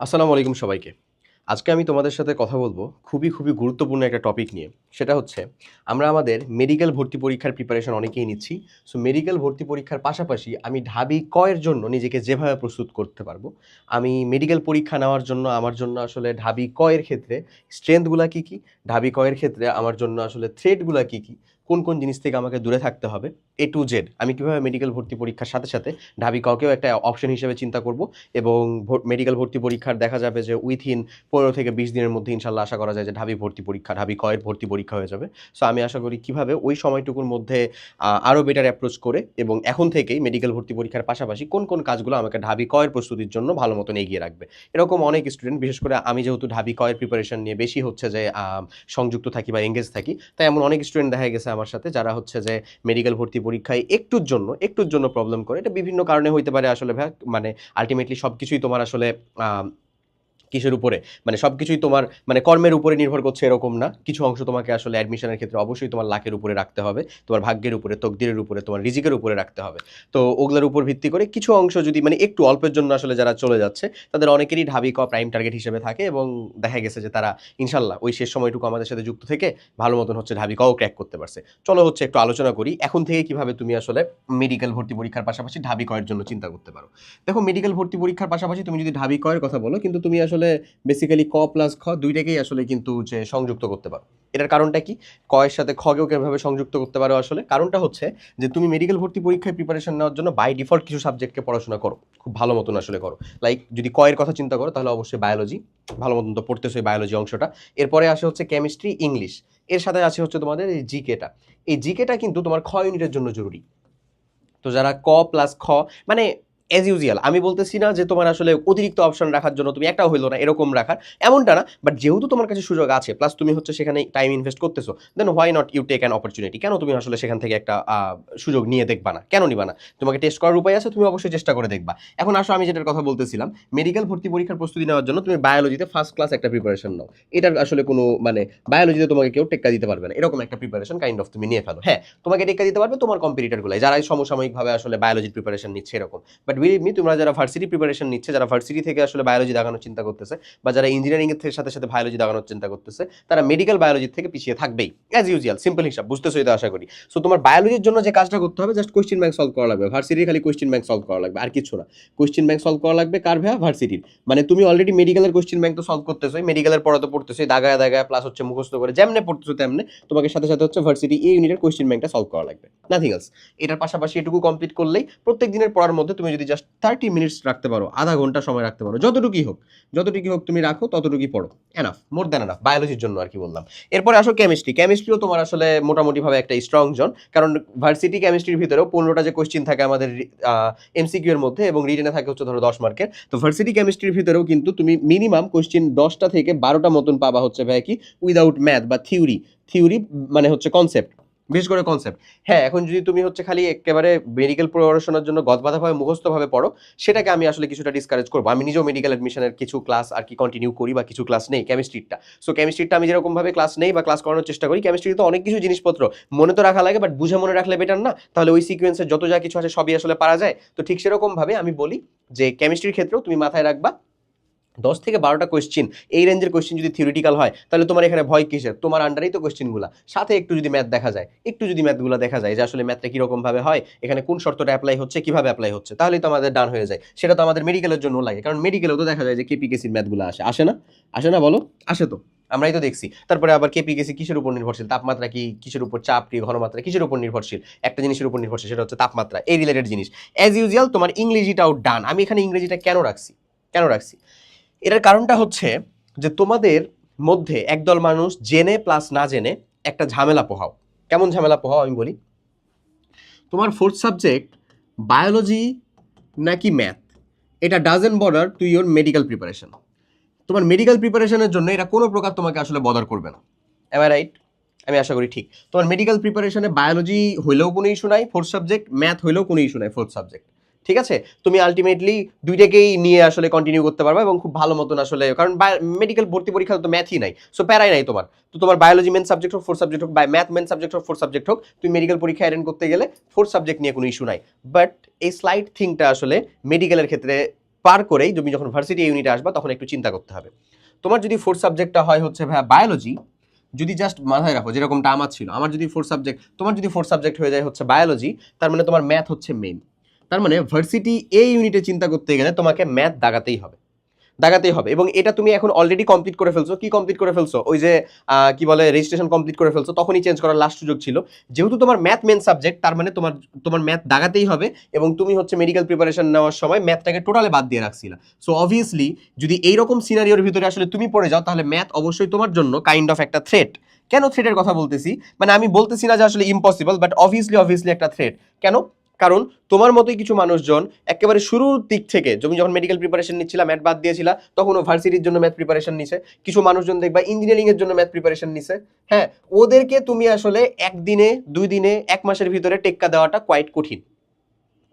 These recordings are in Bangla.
আসসালামু আলাইকুম সবাইকে। আজকে আমি তোমাদের সাথে কথা বলব খুবই খুবই গুরুত্বপূর্ণ একটা টপিক নিয়ে। সেটা হচ্ছে, আমরা আমাদের মেডিকেল ভর্তি পরীক্ষার প্রিপারেশন অনেকেই নিচ্ছি। সো মেডিকেল ভর্তি পরীক্ষার পাশাপাশি আমি ঢাবি কয়ের জন্য নিজেকে যেভাবে প্রস্তুত করতে পারব, আমি মেডিকেল পরীক্ষা নেওয়ার জন্য, আমার জন্য আসলে ঢাবি কয়ের ক্ষেত্রে স্ট্রেংথগুলো কী কী? ঢাবি কয়ের ক্ষেত্রে আমার জন্য আসলে থ্রেটগুলো কী কী? কোন কোন জিনিস থেকে আমাকে দূরে থাকতে হবে? এ টু জেড আমি কীভাবে মেডিকেল ভর্তি পরীক্ষার সাথে সাথে ঢাবি ককেও একটা অপশন হিসেবে চিন্তা করব এবং মেডিকেল ভর্তি পরীক্ষার দেখা যাবে যে উইথিন পনেরো থেকে বিশ দিনের মধ্যে ইনশাল্লাহ আশা করা যায় যে ঢাবি ভর্তি পরীক্ষা ঢাবি কয়ের ভর্তি পরীক্ষা হয়ে যাবে। সো আমি আশা করি কীভাবে ওই সময়টুকুর মধ্যে আরও বেটার অ্যাপ্রোচ করে এবং এখন থেকেই মেডিকেল ভর্তি পরীক্ষার পাশাপাশি কোন কোন কাজগুলো আমাকে ঢাবি কয়ের প্রস্তুতির জন্য ভালো মতন এগিয়ে রাখবে। এরকম অনেক স্টুডেন্ট বিশেষ করে আমি যেহেতু ঢাবি কয়ের প্রিপারেশন নিয়ে বেশি হচ্ছে যে সংযুক্ত থাকি বা এঙ্গেজ থাকি, তাই এমন অনেক স্টুডেন্ট দেখা গেছে আমার সাথে, যারা হচ্ছে যে মেডিকেল ভর্তি পরীক্ষায় একটুর জন্য একটুর জন্য প্রবলেম করে। এটা বিভিন্ন কারণে হইতে পারে আসলে মানে আলটিমেটলি সব কিছুই তোমার আসলে কিসের উপরে? মানে সব কিছুই তোমার মানে কর্মের উপরে নির্ভর করছে এরকম না। কিছু অংশ তোমাকে আসলে অ্যাডমিশনের ক্ষেত্রে অবশ্যই তোমার লাখের উপরে রাখতে হবে। তোমার ভাগ্যের উপরে, তকদিরের উপরে, তোমার রিজিকের উপরে রাখতে হবে। তো ওগুলোর উপর ভিত্তি করে কিছু অংশ যদি মানে একটু অল্পের জন্য আসলে যারা চলে যাচ্ছে, তাদের অনেকেরই ঢাবি ক প্রাইম টার্গেট হিসেবে থাকে এবং দেখা গেছে যে তারা ইনশাল্লাহ ওই শেষ সময়টুকু আমাদের সাথে যুক্ত থেকে ভালো মতন হচ্ছে ঢাবি কও ক্র্যাক করতে পারছে। চলো হচ্ছে একটু আলোচনা করি, এখন থেকে কীভাবে তুমি আসলে মেডিকেল ভর্তি পরীক্ষার পাশাপাশি ঢাবি কয়ের জন্য চিন্তা করতে পারো। দেখো মেডিকেল ভর্তি পরীক্ষার পাশাপাশি তুমি যদি ঢাবি কয়ের কথা বলো, কিন্তু তুমি আসলে বেসিক্যালি ক প্লাস খ দুইটাকেই আসলে কিন্তু যে সংযুক্ত করতে পারো। এটার কারণটা কি? কয়ের সাথে খকেও কীভাবে সংযুক্ত করতে পারো আসলে? কারণটা হচ্ছে যে তুমি মেডিকেল ভর্তি পরীক্ষায় প্রিপারেশন নেওয়ার জন্য বাই ডিফল্ট কিছু সাবজেক্টকে পড়াশোনা করো। খুব ভালো মতন আসলে করো। লাইক যদি কয়ের কথা চিন্তা করো তাহলে অবশ্যই বায়োলজি ভালো মতন তো পড়তেছো এই বায়োলজি অংশটা। এরপরে আসে হচ্ছে কেমিস্ট্রি ইংলিশ এর সাথে আছে হচ্ছে তোমাদের এই জিকেটা এই জিকেটা কিন্তু তোমার খ ইউনিটের জন্য জরুরি। তো যারা ক প্লাস খ মানে অ্যাজ ইউজুয়াল আমি বলতেছি না যে তোমার আসলে অতিরিক্ত অপশন রাখার জন্য তুমি একটাও হইল না, এরকম রাখার। এমনটা না বাট যেহেতু তোমার কাছে সুযোগ আছে প্লাস তুমি হচ্ছে সেখানে টাইম ইনভেস্ট করতেছো then why not you take an opportunity কেন তুমি আসলে সেখান থেকে একটা সুযোগ নিয়ে দেখবা না? কেন নিবা না? তোমাকে টেস্ট করার উপায় আছে, তুমি অবশ্যই চেষ্টা করে দেখবা। এখন আসো, আমি যেটার কথা বলতেছিলাম মেডিকেল ভর্তি পরীক্ষার প্রস্তুতি নেওয়ার জন্য তুমি বায়োলজিতে ফার্স্ট ক্লাস একটা প্রিপারেশন নাও। এটার আসলে কোনো মানে বায়োলজিতে তোমাকে কেউ টেক্কা দিতে পারবে না। এরকম একটা প্রিপারেশন কাইন্ড অফ তুমি নিয়ে ফেলো। হ্যাঁ তোমাকে টেক্কা দিতে পারবে তোমার কম্পিটিটারগুলো যারা সমসাময়িকভাবে আসলে বায়োলজির প্রিপারেশন নিচ্ছে এরকম। বাট মি তোমরা যারা ভার্সিটি প্রিপারেশন নিচ্ছে, যারা ভার্সিটি থেকে আসলে বায়োলজি দাগানোর চিন্তা করতেছে, বা যারা ইঞ্জিনিয়ারিং এর সাথে সাথে বায়োলজি দাগানোর চিন্তা করতেছে, তারা মেডিকেল বায়োলজির থেকে পিছিয়ে থাকবেই। অ্যাজ ইউজুয়াল সিম্পল হিসাব বুঝতেছো এটা আশা করি। সো তোমার বায়োলজির জন্য যে কাজটা করতে হবে জাস্ট কোয়েশ্চেন ব্যাংক সলভ করা লাগবে। ভার্সিটির খালি কোয়েশ্চেন ব্যাংক সলভ করা লাগবে, আর কিছু না। কোয়েশ্চেন ব্যাংক সলভ করা লাগবে কার ভ্যা ভার্সিটির মানে তুমি অলরেডি মেডিকেলের কোয়েশ্চেন ব্যাংক তো সলভ করতেছো মেডিকেলের পড়া তো পড়তেছো দাগায় দাগায় প্লাস হচ্ছে মুখস্থ করে যেমনে পড়তেছো তেমনে তোমাকে সাথে সাথে হচ্ছে ভার্সিটি এই ইউনিটের কোয়েশ্চেন ব্যাংকটা সলভ করা লাগবে। নাথিং এলস এটার পাশাপাশি এটুকু কমপ্লিট করলেই প্রত্যেক দিনের পড়ার মধ্যে তুমি যদি জাস্ট থার্টি মিনিটস রাখতে পারো, আধা ঘণ্টা সময় রাখতে পারো, যতটুকুই হোক যতটুকুই হোক তুমি রাখো, ততটুকুই পড়ো। এনাফ মোর দ্যান এনাফ বায়োলজির জন্য আর কি বললাম। এরপরে আসো কেমিস্ট্রি কেমিস্ট্রিও তোমার আসলে মোটামুটিভাবে একটা স্ট্রং জোন কারণ ভার্সিটি কেমিস্ট্রির ভিতরেও পনেরোটা যে কোশ্চিন থাকে আমাদের এমসিকিউ এর মধ্যে এবং রিটেনে থাকে হচ্ছে ধরো দশ মার্কের তো ভার্সিটি কেমিস্ট্রির ভিতরেও কিন্তু তুমি মিনিমাম কোশ্চিন দশটা থেকে বারোটা মতন পাবা হচ্ছে ভাই কি উইদাউট ম্যাথ বা থিওরি থিওরি মানে হচ্ছে কনসেপ্ট বিশেষ করে কনসেপ্ট হ্যাঁ এখন যদি তুমি হচ্ছে খালি একেবারে মেডিকেল পড়াশোনার জন্য গদবাধাভাবে মুখস্থভাবে পড়ো, সেটাকে আমি আসলে কিছুটা ডিসকারেজ করব। আমি নিজেও মেডিকেল অ্যাডমিশনের কিছু ক্লাস আর কি কন্টিনিউ করি বা কিছু ক্লাস নেই কেমিস্ট্রিটা সো কেমিস্ট্রিটা আমি যেরকমভাবে ক্লাস নেই বা ক্লাস করানোর চেষ্টা করি কেমিস্ট্রি তো অনেক কিছু জিনিসপত্র। মনে তো রাখা লাগে বাট বুঝে মনে রাখলে বেটার না। তাহলে ওই সিকোয়েন্সের যত যা কিছু আছে সবই আসলে পারা যায়। তো ঠিক সেরকমভাবে আমি বলি যে কেমিস্ট্রির ক্ষেত্রেও তুমি মাথায় রাখবা দশ থেকে বারোটা কোয়েশ্চিন এই রেঞ্জের কোয়েশ্চিন যদি থিওরিটিক্যাল হয় তাহলে তোমার এখানে ভয় কিসের? তোমার আন্ডারেই তো কোয়েশ্চিনগুলো সাথে একটু যদি ম্যাথ দেখা যায় একটু যদি ম্যাথগুলো দেখা যায় যে আসলে ম্যাথটা কীরকমভাবে হয় এখানে কোন শর্তটা অ্যাপ্লাই হচ্ছে কীভাবে অ্যাপ্লাই হচ্ছে তাহলেই তো আমাদের ডান হয়ে যায়। সেটা তো আমাদের মেডিকেলের জন্য লাগে কারণ মেডিকেলেও তো দেখা যায় যে কেপিকেসির ম্যাথগুলো আসে। আসে না? আসে না বলো? আসে তো। আমরাই তো দেখছি। তারপরে আবার কেপিকেসি কিসের উপর নির্ভরশীল? তাপমাত্রা কি কিসের উপর চাপ কি ঘনমাত্রা কিসের উপর নির্ভরশীল? একটা জিনিসের উপর নির্ভরশীল সেটা হচ্ছে তাপমাত্রা। এই রিলেটেড জিনিস। অ্যাজ ইউজুয়াল তোমার ইংরেজিটাও ডান আমি এখানে ইংরেজিটা কেন রাখছি? কেন রাখছি? এটার কারণটা হচ্ছে যে তোমাদের মধ্যে একদল মানুষ জেনে প্লাস না জেনে একটা ঝামেলা পোহাও। কেমন ঝামেলা পোহাও আমি বলি? তোমার ফোর্থ সাবজেক্ট বায়োলজি নাকি ম্যাথ এটা doesn't bother to your medical preparation তোমার মেডিকেল প্রিপারেশনের জন্য এটা কোনো প্রকার তোমাকে আসলে বদার করবে না। এম রাইট আমি আশা করি ঠিক। তোমার মেডিকেল প্রিপারেশনে বায়োলজি হইলেও কোনো ইস্যু নাই ফোর্থ সাবজেক্ট ম্যাথ হইলেও কোনো ইস্যু নাই ফোর্থ সাবজেক্ট ঠিক আছে? তুমি আলটিমেটলি দুইটাকেই নিয়ে আসলে কন্টিনিউ করতে পারবে এবং খুব ভালো মতন আসলে, কারণ মেডিকেল ভর্তি পরীক্ষা তো ম্যাথই নাই। সো প্যারাই নাই তোমার। তো তোমার বায়োলজি মেন সাবজেক্ট হোক ফোর সাবজেক্ট হোক, বা ম্যাথ মেন সাবজেক্ট হোক ফোর সাবজেক্ট হোক, তুমি মেডিকেল পরীক্ষা অ্যাটেন্ড করতে গেলে ফোর সাবজেক্ট নিয়ে কোনো ইস্যু নাই। বাট এই স্লাইড থিংটা আসলে মেডিকেলের ক্ষেত্রে পার করেই তুমি যখন ভার্সিটি ইউনিটে আসবা, তখন একটু চিন্তা করতে হবে। তোমার যদি ফোর্থ সাবজেক্টটা হয় হচ্ছে ভাইয়া বায়োলজি যদি জাস্ট মাথায় রাখো, যেরকমটা আমার ছিল, আমার যদি ফোর্থ সাবজেক্ট তোমার যদি ফোর্থ সাবজেক্ট হয়ে যায় হচ্ছে বায়োলজি তার মানে তোমার ম্যাথ হচ্ছে মেইন তার মানে ভার্সিটি এই ইউনিটে চিন্তা করতে গেলে তোমাকে ম্যাথ দাগাতেই হবে। দাগাতেই হবে এবং এটা তুমি এখন অলরেডি কমপ্লিট করে ফেলছো। কি কমপ্লিট করে ফেলছো? ওই যে কি বলে রেজিস্ট্রেশন কমপ্লিট করে ফেলছো, তখনই চেঞ্জ করার লাস্ট সুযোগ ছিল। যেহেতু তোমার ম্যাথ মেন সাবজেক্ট তার মানে তোমার তোমার ম্যাথ দাগাতেই হবে এবং তুমি হচ্ছে মেডিকেল প্রিপারেশন নেওয়ার সময় ম্যাথটাকে টোটালে বাদ দিয়ে রাখছিলা। সো অবভিয়াসলি যদি এইরকম সিনারিওর ভিতরে আসলে তুমি পড়ে যাও, তাহলে ম্যাথ অবশ্যই তোমার জন্য কাইন্ড অফ একটা থ্রেট কেন থ্রেটের কথা বলতেছি? মানে আমি বলতেছি না যে আসলে ইম্পসিবল বাট অবভিয়াসলি অবভিয়াসলি একটা থ্রেট কেন? কারণ তোমার মতোই কিছু মানুষজন একেবারে শুরুর দিক থেকে, তুমি যখন মেডিকেল প্রিপারেশন নিচ্ছিলা ম্যাথ বাদ দিয়েছিলা, তখন ভার্সিটির জন্য ম্যাথ প্রিপারেশন নিছে। কিছু মানুষজন দেখবা ইঞ্জিনিয়ারিং এর জন্য ম্যাথ প্রিপারেশন নিছে। হ্যাঁ ওদেরকে তুমি আসলে একদিনে, দুই দিনে, এক মাসের ভিতরে টেক্কা দেওয়াটা কোয়াইট কঠিন।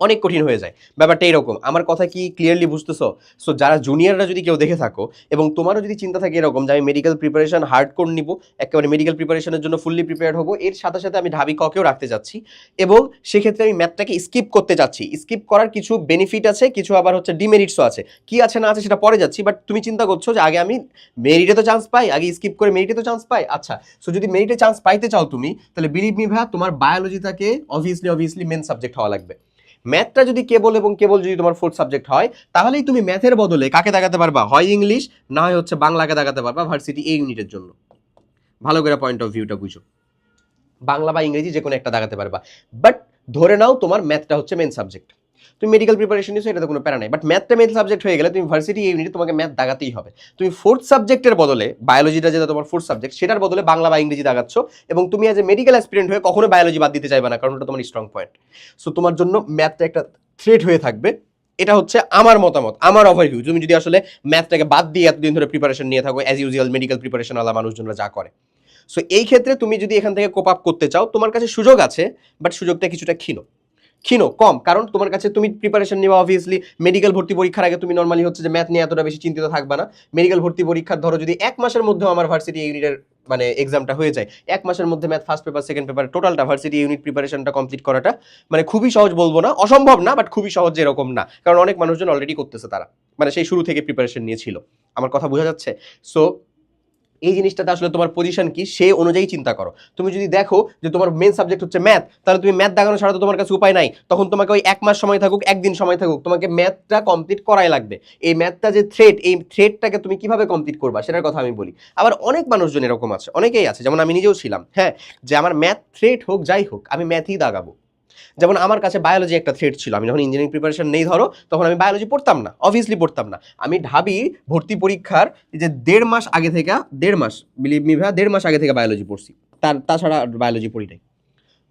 অনেক কঠিন হয়ে যায়। ব্যাপারটা এরকম। আমার কথা কি ক্লিয়ারলি বুঝতেছো? সো যারা জুনিয়ররা যদি কেউ দেখে থাকো এবং তোমারও যদি চিন্তা থাকে এরকম যে আমি মেডিকেল প্রিপারেশন হার্ড কোর নিব, একেবারে মেডিকেল প্রিপারেশনের জন্য ফুললি প্রিপেয়ার হব, এর সাথে সাথে আমি ঢাবি ককেও রাখতে যাচ্ছি এবং সেক্ষেত্রে আমি ম্যাথটাকে স্কিপ করতে যাচ্ছি। স্কিপ করার কিছু বেনিফিট আছে, কিছু আবার হচ্ছে ডিমেরিটসও আছে। কি আছে না আছে সেটা পরে যাচ্ছি বাট তুমি চিন্তা করছ যে আগে আমি মেরিটে তো চান্স পাই, আগে স্কিপ করে মেরিটে তো চান্স পাই? আচ্ছা সো যদি মেরিটে চান্স পাইতে চাও তুমি, তাহলে বিলিভ মি ভাইয়া, তোমার বায়োলজিটাকে অবভিয়াসলি অবভিয়াসলি মেন সাবজেক্ট হওয়া লাগবে। ম্যাথটা যদি কেবল এবং কেবল যদি তোমার ফোর্থ সাবজেক্ট হয়, তাহলেই তুমি ম্যাথের বদলে কাকে দেখাতে পারবা? হয় ইংলিশ, না হয় হচ্ছে বাংলাকে দেখাতে পারবা ভার্সিটি এই ইউনিটের জন্য। ভালো করে পয়েন্ট অফ ভিউটা বুঝো। বাংলা বা ইংরেজি যে কোনো একটা দেখাতে পারবা। বাট ধরে নাও তোমার ম্যাথটা হচ্ছে মেন সাবজেক্ট তুমি মেডিকেল প্রিপারেশন নিছো এটাতে কোনো প্যারা নাই। বাট ম্যাথটা মেন সাবজেক্ট হয়ে গেলে তুমি ভার্সিটি ইউনিটে তোমাকে ম্যাথ দাগাতেই হবে। তুমি ফোর্থ সাবজেক্টের বদলে বায়োলজিটা যেটা তোমার ফোর্থ সাবজেক্ট সেটার বদলে বাংলা বা ইংরেজি দাগাচ্ছ এবং তুমি এ মেডিকেল অ্যাসপিরেন্ট হয়ে কখনো বায়োলজি বাদ দিতে চাইবে না, কারণ ওটা তোমার স্ট্রং পয়েন্ট সো তোমার জন্য ম্যাথটা একটা থ্রেট হয়ে থাকবে। এটা হচ্ছে আমার মতামত, আমার ওভারভিউ তুমি যদি আসলে ম্যাথটাকে বাদ দিয়ে এতদিন ধরে প্রিপারেশন নিয়ে থাকো অ্যাজ ইউজুয়াল মেডিকেল প্রিপারেশন প্রিপারেশনওয়ালা মানুষজনরা যা করে। সো এই ক্ষেত্রে তুমি যদি এখান থেকে কোপ আপ করতে চাও, তোমার কাছে সুযোগ আছে বাট সুযোগটা কিছুটা ক্ষীণ। ক্ষীণ, কম। কারণ তোমার কাছে তুমি প্রিপারেশন নেওয়া অবভিয়াসলি মেডিকেল ভর্তি পরীক্ষার আগে তুমি নর্মালি হচ্ছে যে ম্যাথ নিয়ে এতটা বেশি চিন্তিত থাকবে না। মেডিকেল ভর্তি পরীক্ষার ধরো যদি এক মাসের মধ্যে আমার ভার্সিটি ইউনিটের মানে এক্সামটা হয়ে যায়, এক মাসের মধ্যে math first paper second paper টোটালটা ভার্সিটি ইউনিট প্রিপারেশনটা কমপ্লিট করাটা মানে খুবই সহজ বলব না, অসম্ভব না বাট খুবই সহজ এরকম না। কারণ অনেক মানুষজন অলরেডি করতেছে তারা। মানে সেই শুরু থেকে প্রিপারেশন নিয়েছিল। আমার কথা বোঝা যাচ্ছে? সো এই জিনিসটাতে আসলে তোমার পজিশন কি, সে অনুযায়ী চিন্তা করো। তুমি যদি দেখো যে তোমার মেন সাবজেক্ট হচ্ছে ম্যাথ তাহলে তুমি ম্যাথ দেখানো ছাড়া তো তোমার কাছে উপায় নাই। তখন তোমাকে ওই এক মাস সময় থাকুক, একদিন সময় থাকুক, তোমাকে ম্যাথটা কমপ্লিট করাই লাগবে। এই ম্যাথটা যে থ্রেড এই থ্রেডটাকে তুমি কীভাবে কমপ্লিট করবা, সেটার কথা আমি বলি। আবার অনেক মানুষজন এরকম আছে, অনেকেই আছে, যেমন আমি নিজেও ছিলাম হ্যাঁ যে আমার ম্যাথ থ্রেড হোক, যাই হোক, আমি ম্যাথই দাগাবো। যেমন আমার কাছে বায়োলজি একটা থ্রেড ছিল। আমি যখন ইঞ্জিনিয়ারিং প্রিপারেশন নেই ধরো, তখন আমি বায়োলজি পড়তাম না অবভিয়াসলি পড়তাম না। আমি ঢাবি ভর্তি পরীক্ষার যে দেড় মাস আগে থেকে, দেড় মাস বিলিভ মি ভাইয়া, দেড় মাস আগে থেকে বায়োলজি পড়ছি। তার, তাছাড়া বায়োলজি পড়ি নাই।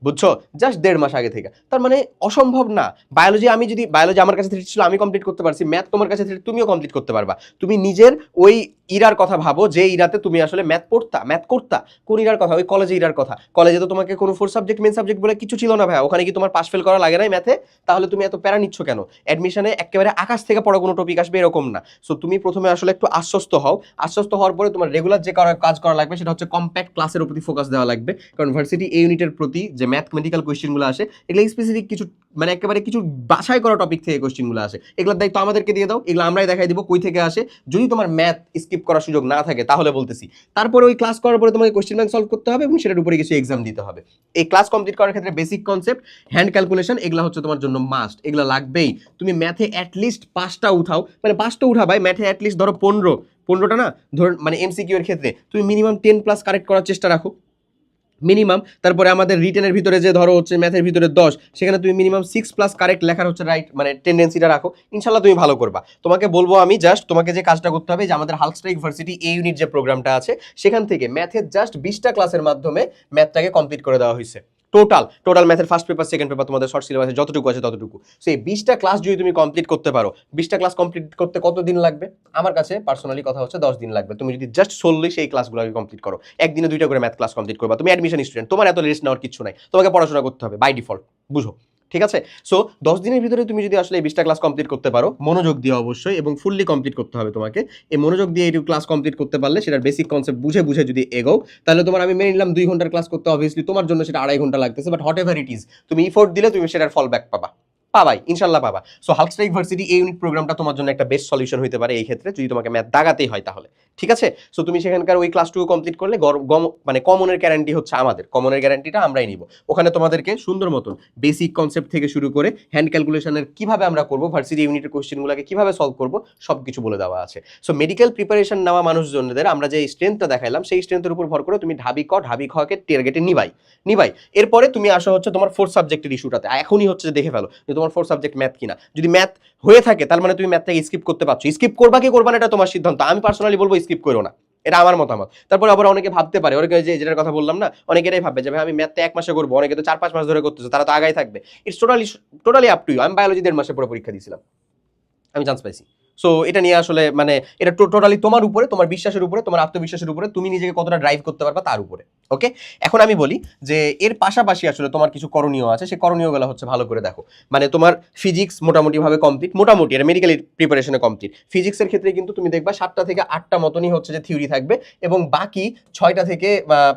বুঝছ? জাস্ট দেড় মাস আগে থেকে। তার মানে অসম্ভব না। বায়োলজি আমি যদি বায়োলজি আমার কাছে থ্রেড ছিল, আমি কমপ্লিট করতে পারছি। ম্যাথ তোমার কাছে থ্রেড তুমিও কমপ্লিট করতে পারবা। তুমি নিজের ওই ইরার কথা ভাবো, যে ইরাতে তুমি আসলে ম্যাথ পড়তা ম্যাথ করতা। কোন ইরার কথা? ওই কলেজে ইরার কথা। কলেজে তো তোমাকে কোনো ফোর সাবজেক্ট মেন সাবজেক্ট বলে কিছু ছিল না ভাই ওখানে কি তোমার পাস ফেল করা লাগে নাই ম্যাথে তাহলে তুমি এত প্যারা নিচ্ছ কেন? অ্যাডমিশনে একেবারে আকাশ থেকে পড়া কোনো টপিক আসবে এরকম না। সো তুমি প্রথমে আসলে একটু আশ্বস্ত হও। আশ্বস্ত হওয়ার পরে তোমার রেগুলার যে কাজ করা লাগবে, সেটা হচ্ছে কম্প্যাক্ট ক্লাসের প্রতি ফোকাস দেওয়া লাগবে। কারণ ভার্সিটি এই ইউনিটের প্রতি যে ম্যাথ ম্যাথমেটিক্যাল কোয়েশ্চেনগুলো আসে, এগুলো স্পেসিফিক কিছু মানে একেবারে কিছু বাছাই করা টপিক থেকে কোয়েশ্চেনগুলো আসে। এগুলোর দায়িত্ব আমাদেরকে দিয়ে দাও। এগুলো আমরাই দেখাই দিব কই থেকে আসে। যদি তোমার ম্যাথ স্কিপ করার সুযোগ না থাকে, তাহলে বলতেছি। তারপরে ওই ক্লাস করার পরে তোমাকে কোয়েশ্চেন ব্যাংক সলভ করতে হবে এবং সেটার উপরে কিছু এক্সাম দিতে হবে। এই ক্লাস কমপ্লিট করার ক্ষেত্রে বেসিক কনসেপ্ট হ্যান্ড ক্যালকুলেশন এগুলো হচ্ছে তোমার জন্য মাস্ট এগুলো লাগবেই। তুমি ম্যাথে অ্যাটলিস্ট পাঁচটা উঠাও মানে পাঁচটা উঠাবাই ম্যাথে অ্যাটলিস্ট ধরো পনেরো, পনেরোটা না, ধর মানে এমসিকিউ এর ক্ষেত্রে। তুমি মিনিমাম টেন প্লাস কারেক্ট করার চেষ্টা রাখো। মিনিমাম, তারপরে আমাদের রিটেনের ভিতরে যে ধরো হচ্ছে ম্যাথের ভিতরে দশ, সেখানে তুমি মিনিমাম সিক্স প্লাস কারেক্ট লেখার হচ্ছে রাইট মানে টেন্ডেন্সিটা রাখো। ইনশাল্লাহ তুমি ভালো করবা। তোমাকে বলব আমি জাস্ট তোমাকে যে কাজটা করতে হবে, যে আমাদের হালস্টা ইউনিভার্সিটি এই ইউনিট যে প্রোগ্রামটা আছে, সেখান থেকে ম্যাথের জাস্ট বিশটা ক্লাসের মাধ্যমে ম্যাথটাকে কমপ্লিট করে দেওয়া হয়েছে। টোটাল টোটাল ম্যাথের ফার্স্ট পেপার সেকেন্ড পেপার তোমাদের শর্ট সিলেবাসে যতটুকু আছে ততটুকু। সেই বিশটা ক্লাস যদি তুমি কমপ্লিট করতে পারো, বিশটা ক্লাস কমপ্লিট করতে কত দিন লাগবে? আমার কাছে পার্সোনালি কথা হচ্ছে দশ দিন লাগবে। তুমি যদি জাস্ট সোললি সেই ক্লাসগুলোকে কমপ্লিট করো, একদিনে দুইটা করে ম্যাথ ক্লাস কমপ্লিট করবা। তুমি অ্যাডমিশন স্টুডেন্ট তোমার এত রেস্ট নেওয়ার কিছু নাই। তোমাকে পড়াশোনা করতে হবে বাই ডিফল্ট বুঝো? ঠিক আছে? সো দশ দিনের ভিতরে তুমি যদি আসলে এই বিশটা ক্লাস কমপ্লিট করতে পারো, মনোযোগ দিয়ে অবশ্যই এবং ফুললি কমপ্লিট করতে হবে তোমাকে। এই মনোযোগ দিয়ে এই ক্লাস কমপ্লিট করতে পারলে সেটার বেসিক কনসেপ্ট বুঝে বুঝে যদি এগো তাহলে তোমার আমি মেনে নিলাম দুই ঘণ্টার ক্লাস করতে অবভিয়াসলি তোমার জন্য সেটা আড়াই ঘণ্টা লাগতেছে but whatever it is তুমি ইফোর্ট দিলে তুমি সেটার ফল ব্যাক পাবা। পাবাই, ইনশাল্লাহ পাবা। সো হালস্টাইক ভার্সিটি এই ইউনিট প্রোগ্রামটা তোমার জন্য একটা বেস্ট সলিউশন হতে পারে এই ক্ষেত্রে, যদি তোমাকে ম্যাথ দাগাতেই হয় তাহলে। ঠিক আছে? সো তুমি সেখানকার ওই ক্লাসটুকু কমপ্লিট করলে মানে কমনের গ্যারান্টি হচ্ছে আমাদের। কমনের গ্যারান্টিটা আমরাই নিব। ওখানে তোমাদেরকে সুন্দর মতন বেসিক কনসেপ্ট থেকে শুরু করে হ্যান্ড ক্যালকুলেশনের কীভাবে আমরা করব ভার্সিটি ইউনিটের কোশ্চেনগুলোকে কীভাবে সলভ করব সব কিছু বলে দেওয়া আছে। সো মেডিকেল প্রিপারেশন নেওয়া মানুষজনদের, আমরা যে স্ট্রেংথটা দেখাইলাম, সেই স্ট্রেংথের উপর ভর করে তুমি ঢাবি ক, ঢাবি খকে টার্গেটে নিবাই। নিবাই। এরপরে তুমি আসো হচ্ছে তোমার ফোর্থ সাবজেক্টের ইস্যুটাতে এখনই হচ্ছে দেখে ফেলো যে তোমার ফোর্থ সাবজেক্ট ম্যাথ কিনা। যদি ম্যাথ হয়ে থাকে, তার মানে তুমি ম্যাথটাকে স্কিপ করতে পারছ। স্কিপ করবা কি করবা না, এটা তোমার সিদ্ধান্ত। আমি পার্সোনালি বলব স্কিপ করো না। এটা আমার মতামত। তারপর আবার অনেকে ভাবতে পারে, অনেকে যে যেটার কথা বললাম না অনেকে এটাই ভাববে যে, ভাই, আমি ম্যাথটা এক মাসে করব। অনেকে তো চার পাঁচ মাস ধরে করতেছে, তারা তো আগাই থাকবে। It's totally totally up to you আমি বায়োলজি দেড় মাসে পরে পরীক্ষা দিয়েছিলাম। আমি চান্স পাইছি। সো এটা নিয়ে আসলে মানে এটা টোটালি তোমার উপরে, তোমার বিশ্বাসের উপরে, তোমার আত্মবিশ্বাসের উপরে, তুমি নিজেকে কতটা ড্রাইভ করতে পারবা তার উপরে। ওকে এখন আমি বলি যে এর পাশাপাশি আসলে তোমার কিছু করণীয় আছে, সেই করণীয়গুলো হচ্ছে ভালো করে দেখো। মানে তোমার ফিজিক্স মোটামুটিভাবে কমপ্লিট মোটামুটি এটা মেডিকেল প্রিপারেশনে কমপ্লিট ফিজিক্সের ক্ষেত্রে কিন্তু তুমি দেখবা সাতটা থেকে আটটা মতনই হচ্ছে যে থিওরি থাকবে এবং বাকি ছয়টা থেকে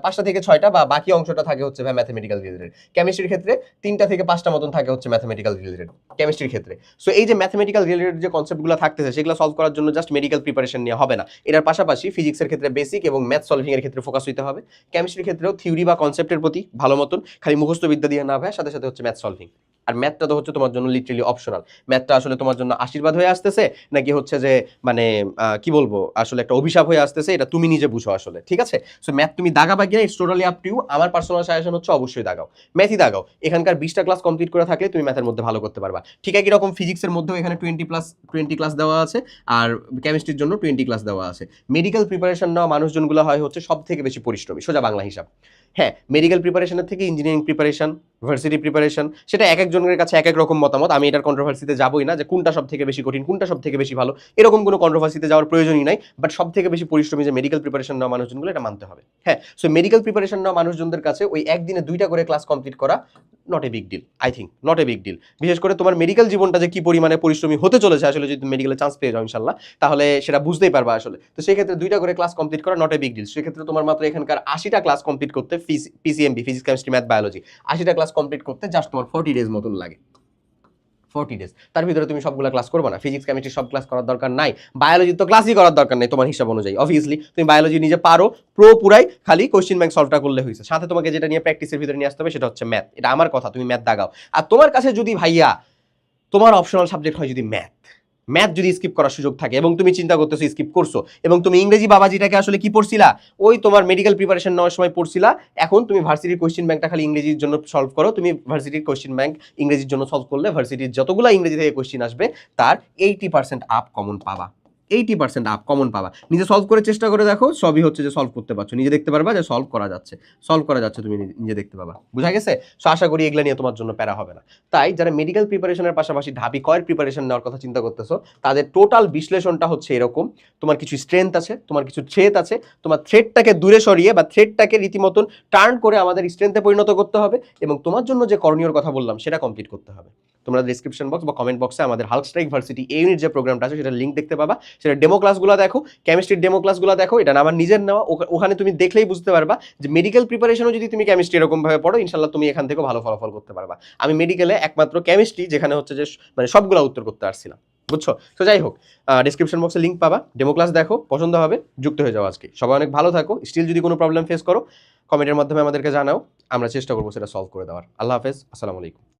পাঁচটা থেকে ছয়টা বা বাকি অংশটা থাকে হচ্ছে ভাই ম্যাথমেটিক্যাল রিলেটেড কেমিস্ট্রির ক্ষেত্রে তিনটা থেকে পাঁচটা মতন থাকে হচ্ছে ম্যাথমেটিক্যাল রিলেটেড কেমিস্ট্রির ক্ষেত্রে। সো এই যে ম্যাথমেটিক্যাল রিলেটেড যে কনসেপ্টগুলো থাকতেছে, সেগুলো সলভ করার জন্য জাস্ট মেডিকেল প্রিপারেশন নেওয়া হবে না। এটার পাশাপাশি ফিজিক্সের ক্ষেত্রে বেসিক এবং ম্যাথ সলভিং এর ক্ষেত্রে ফোকাস হইতে হবে। কেমিস্ট্রির ক্ষেত্রেও থিওরি বা কনসেপ্টের প্রতি ভালো মতন খালি মুখস্থ বিদ্যা দিয়ে না ভাই, সাথে সাথে হচ্ছে ম্যাথ সলভিং আর ম্যাথটা তো হচ্ছে তোমার জন্য লিটারেলি অপশনাল ম্যাথটা আসলে তোমার জন্য আশীর্বাদ হয়ে আসতেছে, নাকি হচ্ছে যে মানে কি বলব, আসলে একটা অভিশাপ হয়ে আসতেছে, এটা তুমি নিজে বুঝো আসলে, ঠিক আছে? সো ম্যাথ তুমি দাগাবা গিয়ে ইটস টোটালি আপ টু আমার পার্সোনাল সাজেশন হচ্ছে অবশ্যই দাগাও। ম্যাথই দাগাও। এখানকার বিশটা ক্লাস কমপ্লিট করে থাকলে তুমি ম্যাথের মধ্যে ভালো করতে পারবা। ঠিক একই রকম ফিজিক্সের মধ্যেও এখানে টোয়েন্টি প্লাস টোয়েন্টি ক্লাস দেওয়া আছে, আর কেমিস্ট্রির জন্য টোয়েন্টি ক্লাস দেওয়া আছে। মেডিকেল প্রিপারেশন নেওয়া মানুষজনগুলো হয় হচ্ছে সব থেকে বেশি পরিশ্রমী। সোজা বাংলা হিসাব হ্যাঁ মেডিকেল প্রিপারেশনের থেকে ইঞ্জিনিয়ারিং প্রিপারেশন ভার্সিটি প্রিপারেশন সেটা এক একজনের কাছে এক এক রকম মতামত। আমি এটার কন্ট্রোভার্সিতে যাবই না যে কোনটা সব থেকে বেশি কঠিন, কোনটা সব থেকে বেশি ভালো। এরকম কোনো কন্ট্রোভার্সিতে যাওয়ার প্রয়োজনই নাই বাট সব থেকে বেশি পরিশ্রমী যে মেডিকেল প্রিপারেশন নেওয়া মানুষজনগুলো এটা মানতে হবে। হ্যাঁ সো মেডিকেল প্রিপারেশন নেওয়া মানুষজনদের কাছে ওই একদিনে দুইটা করে ক্লাস কমপ্লিট করা not a big deal I think not a big deal বিশেষ করে তোমার মেডিকেল জীবনটা যে কি পরিমাণে পরিশ্রমী হতে চলেছে আসলে যদি মেডিকেলে চান্স পেয়ে যাও ইনশাল্লাহ, তাহলে সেটা বুঝতেই পারবা আসলে। তো সেক্ষেত্রে দুইটা করে ক্লাস কমপ্লিট করা নট এ বিগ ডিল সেক্ষেত্রে তোমার মাত্র এখানকার আশিটা ক্লাস কমপ্লিট করতে PCMB physics chemistry math biology আশিটা ক্লাস কমপ্লিট করতে জাস্ট তোমার ফোর্টি ডেজ মতন লাগে। ফোর্টি ডেজ তার ভিতরে তুমি সবগুলো ক্লাস করবে না। ফিজিক্স কেমিস্ট্রি সব ক্লাস করার দরকার নাই। বায়োলজি তো ক্লাসই করার দরকার নেই তোমার হিসাব অনুযায়ী অবভিয়াসলি তুমি বায়োলজি নিজে পারো প্রো পুরাই খালি কোশ্চিন ব্যাংক সলভটা করলে হয়েছে সাথে তোমাকে যেটা নিয়ে প্র্যাকটিসের ভিতরে নিয়ে আসতে হবে সেটা হচ্ছে ম্যাথ এটা আমার কথা, তুমি ম্যাথ দাগাও। আর তোমার কাছে যদি ভাইয়া তোমার অপশনাল সাবজেক্ট হয় যদি ম্যাথ ম্যাথ যদি স্কিপ করার সুযোগ থাকে এবং তুমি চিন্তা করতেছো স্কিপ করছ এবং তুমি ইংরেজি বাবাজিটাকে আসলে কি পড়ছিলা? ওই তোমার মেডিকেল প্রিপারেশন নেওয়ার সময় পড়ছিলা। এখন তুমি ভার্সিটির কোয়েশ্চেন ব্যাংকটা খালি ইংরেজির জন্য সলভ করো। তুমি ভার্সিটির কোয়েশ্চেন ব্যাংক ইংরেজির জন্য সলভ করলে ভার্সিটির যতগুলো ইংরেজি থেকে কোয়েশ্চেন আসবে, তার এইটি পার্সেন্ট আপ কমন পাবা। এইটি পার্সেন্ট আপ কমন পাবা নিজে সলভ করে চেষ্টা করে দেখো, সবই হচ্ছে যে সলভ করতে পারছ। নিজে দেখতে পারবা যে সলভ করা যাচ্ছে। সলভ করা যাচ্ছে, তুমি নিজে- দেখতে পাবা। বুঝা গেছে? সো আশা করি এগুলো নিয়ে তোমার জন্য প্যারা হবে না। তাই যারা মেডিকেল প্রিপারেশনের পাশাপাশি ঢাবি কয়ের প্রিপারেশন নেওয়ার কথা চিন্তা করতেছো, তাদের টোটাল বিশ্লেষণটা হচ্ছে এরকম। তোমার কিছু স্ট্রেংথ আছে, তোমার কিছু থ্রেট আছে, তোমার থ্রেটটাকে দূরে সরিয়ে বা থ্রেটটাকে রীতিমতন টার্ন করে আমাদের স্ট্রেংথে পরিণত করতে হবে এবং তোমার জন্য যে করণীয় কথা বললাম, সেটা কমপ্লিট করতে হবে। তোমরা ডিসক্রিপশন বক্স বা কমেন্ট বক্সে আমাদের হাল্ক স্ট্রাইক ভার্সিটি এই ইউনিট যে প্রোগ্রামটা আছে সেটা লিঙ্ক দেখতে পাবা। সেটা ডেমো ক্লাসগুলো দেখো কেমিস্ট্রির ডেমো ক্লাসগুলো দেখো, এটা আমার নিজের নেওয়া। ওখানে তুমি দেখলেই বুঝতে পারবা যে মেডিকেল প্রিপারেশনও যদি তুমি কেমিস্ট্রি এরকম ভাবে পড়ো ইনশাল্লাহ তুমি এখান থেকে ভালো ফলাফল করতে পারবা। আমি মেডিকেলে একমাত্র কেমিস্ট্রি যেখানে হচ্ছে যে মানে সবগুলো উত্তর করতে পারছিলাম। বুঝছ? তো যাই হোক ডিসক্রিপশন বক্সে লিঙ্ক পাবা। ডেমো ক্লাস দেখো, পছন্দ হবে, যুক্ত হয়ে যাও আজকে। সবাই অনেক ভালো থাকো। স্টিল যদি কোনো প্রবলেম ফেস করো কমেন্টের মাধ্যমে আমাদেরকে জানাও। আমরা চেষ্টা করব সেটা সলভ করে দেওয়ার। আল্লাহ হাফেজ, আসসালামু আলাইকুম।